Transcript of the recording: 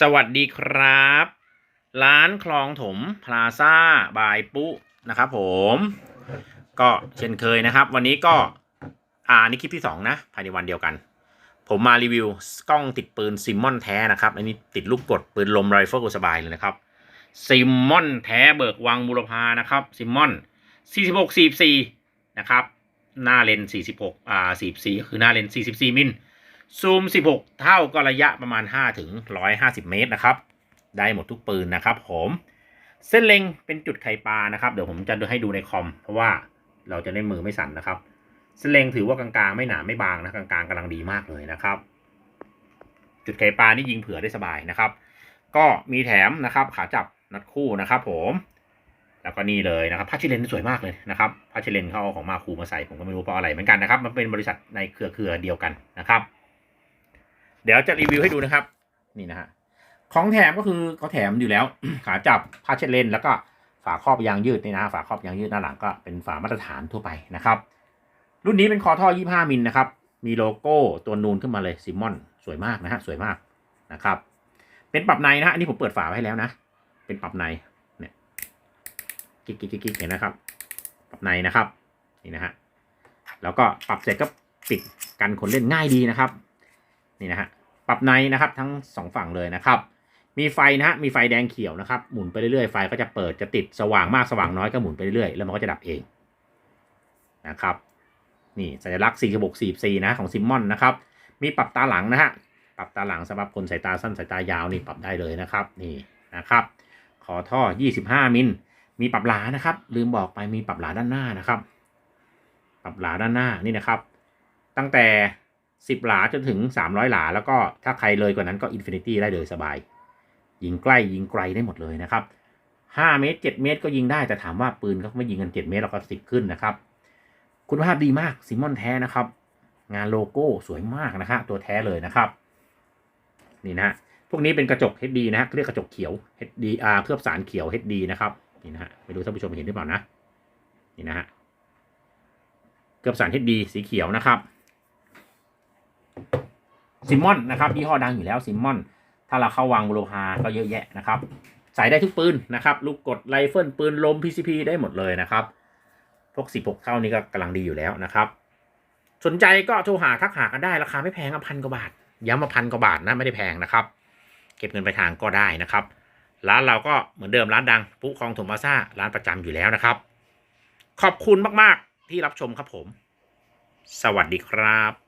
สวัสดีครับ ร้านคลองถมพลาซ่าบายปุ๊นะครับผม ก็เช่นเคยนะครับ วันนี้ก็อ่านี่คลิปที่สองนะ ภายในวันเดียวกัน ผมมารีวิวกล้องติดปืนซิมมอนแท้นะครับ อันนี้ติดลูกกดปืนลมไรเฟิลสบายเลยนะครับซิมมอนแท้เบิกวังบุรพานะครับซิมมอน46 44นะครับหน้าเลนส์46อ่า44ก็คือหน้าเลนส์44มิล ซูม 16 เท่าก็ระยะประมาณ 5 ถึง 150 เมตรนะครับ ได้หมดทุกปืนนะครับผมเส้นเล็งเป็นจุดไข่ปลานะครับ เดี๋ยวผมจะให้ดูในคอม เพราะว่าเราจะได้มือไม่สั่นนะครับ เส้นเล็งถือว่ากลางๆ ไม่หนาไม่บางนะกลางๆกำลังดีมากเลยนะครับ จุดไข่ปลานี่ยิงเผื่อได้สบายนะครับ ก็มีแถมนะครับขาจับนัดคู่นะครับ ผม แล้วก็นี่เลยนะครับผ้าชิเลนสวยมากเลยนะครับผ้าชิเลนเขาเอาของมาคูมาใส่ผมก็ไม่รู้เพราะอะไรเหมือนกันนะครับ มันเป็นบริษัทในเครือเครือเดียวกันนะครับ เดี๋ยวจะรีวิวให้ดูนะครับ นี่นะฮะของแถมก็คือเขาแถมอยู่แล้ว ขาจับผ้าเช็ดเลนแล้วก็ฝาครอบยางยืดนี่นะ ฝาครอบยางยืดหน้าหลังก็เป็นฝามาตรฐานทั่วไปนะครับ รุ่นนี้เป็นคอท่อ 25 มิลนะครับ มีโลโก้ตัวนูนขึ้นมาเลยซิมอนสวยมากนะฮะสวยมากนะครับ เป็นปรับในนะฮะอันนี้ผมเปิดฝาไว้แล้วนะ เป็นปรับในเนี่ยกิ๊กกิ๊กกิ๊กเห็นนะครับ ปรับในนะครับนี่นะฮะแล้วก็ปรับเสร็จก็ปิดกันคนเล่นง่ายดีนะครับ นี่นะฮะปรับในนะครับทั้งสองฝั่งเลยนะครับ มีไฟนะฮะมีไฟแดงเขียวนะครับ หมุนไปเรื่อยๆไฟก็จะเปิดจะติดสว่างมากสว่างน้อยก็หมุนไปเรื่อยๆแล้วมันก็จะดับเองนะครับนี่สัญลักษณ์46 44นะของซิมมอนนะครับมีปรับตาหลังนะฮะปรับตาหลังสำหรับคนสายตาสั้นสายตายาวนี่ปรับได้เลยนะครับนี่นะครับขอท่อ 25 มิลมีปรับหลานะครับ ลืมบอกไปมีปรับหลาด้านหน้านะครับ ปรับหลาด้านหน้านี่นะครับ ตั้งแต่ 10 หลาจนถึง 300 หลา แล้วก็ถ้าใครเลยกว่านั้นก็อินฟินิตี้ได้เลยสบาย ยิงใกล้ยิงไกลได้หมดเลยนะครับ 5 เมตร 7 เมตรก็ยิงได้ แต่ถามว่าปืนเขาไม่ยิงกัน 7 เมตรเราก็สิบขึ้นนะครับ คุณภาพดีมากซิมอนแท้นะครับ งานโลโก้สวยมากนะฮะตัวแท้เลยนะครับ นี่นะฮะพวกนี้เป็นกระจก HD นะฮะเรียกกระจกเขียว HDR เคลือบสารเขียว HD นะครับนี่นะฮะไม่รู้ท่านผู้ชมเห็นหรือเปล่านะนี่นะฮะเคลือบสาร HD สีเขียวนะครับ ซิมมอนนะครับยี่ห้อดังอยู่แล้วซิมมอน ถ้าเราเข้าวังบุรพาก็เยอะแยะนะครับ ใส่ได้ทุกปืนนะครับลูกกดไรเฟิลปืนลม PCP ได้หมดเลยนะครับพวก 16 เท่านี้ก็กำลังดีอยู่แล้วนะครับ สนใจก็โทรหาทักหากันได้ราคาไม่แพงอะพันกว่าบาท ย้ำมาพันกว่าบาทนะไม่ได้แพงนะครับ เก็บเงินไปทางก็ได้นะครับ ร้านเราก็เหมือนเดิมร้านดังปุ๊คลองถมพลาซ่าร้านประจำอยู่แล้วนะครับ ขอบคุณมากๆที่รับชมครับผม สวัสดีครับ